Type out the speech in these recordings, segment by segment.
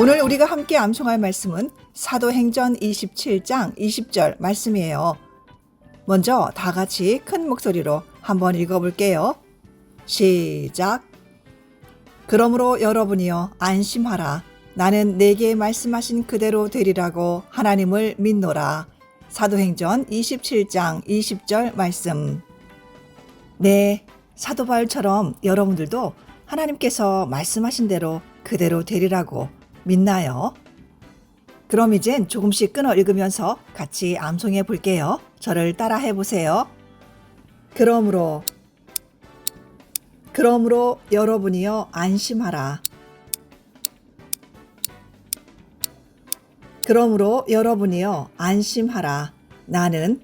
오늘 우리가 함께 암송할 말씀은 사도행전 27장 20절 말씀이에요. 먼저 다 같이 큰 목소리로 한번 읽어볼게요. 시작. 그러므로 여러분이여 안심하라. 나는 내게 말씀하신 그대로 되리라고 하나님을 믿노라. 사도행전 27장 20절 말씀. 네, 사도 바울처럼 여러분들도 하나님께서 말씀하신 대로 그대로 되리라고 믿나요? 그럼 이젠 조금씩 끊어 읽으면서 같이 암송해 볼게요. 저를 따라 해 보세요. 그러므로 그러므로 여러분이여 안심하라. 그러므로 여러분이여 안심하라. 나는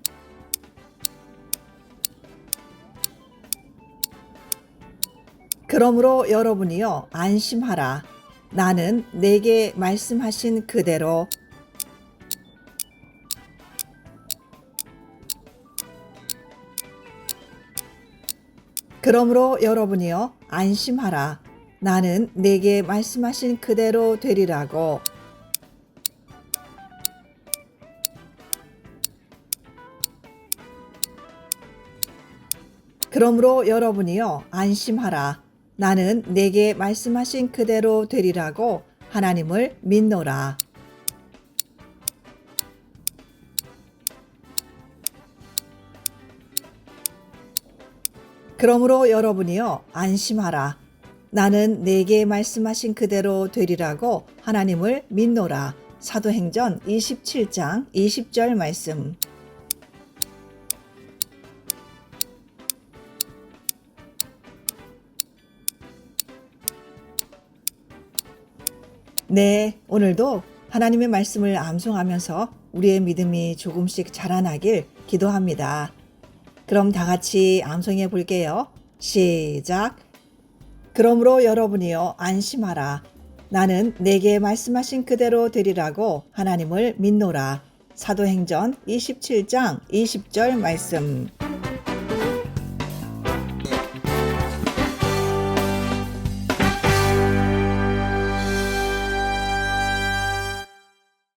그러므로 여러분이여 안심하라. 나는 내게 말씀하신 그대로 그러므로 여러분이여 안심하라. 나는 내게 말씀하신 그대로 되리라고. 그러므로 여러분이여 안심하라. 나는 내게 말씀하신 그대로 되리라고 하나님을 믿노라. 그러므로 여러분이여 안심하라. 나는 내게 말씀하신 그대로 되리라고 하나님을 믿노라. 사도행전 27장 20절 말씀. 네, 오늘도 하나님의 말씀을 암송하면서 우리의 믿음이 조금씩 자라나길 기도합니다. 그럼 다 같이 암송해 볼게요. 시작. 그러므로 여러분이여 안심하라. 나는 내게 말씀하신 그대로 되리라고 하나님을 믿노라. 사도행전 27장 20절 말씀.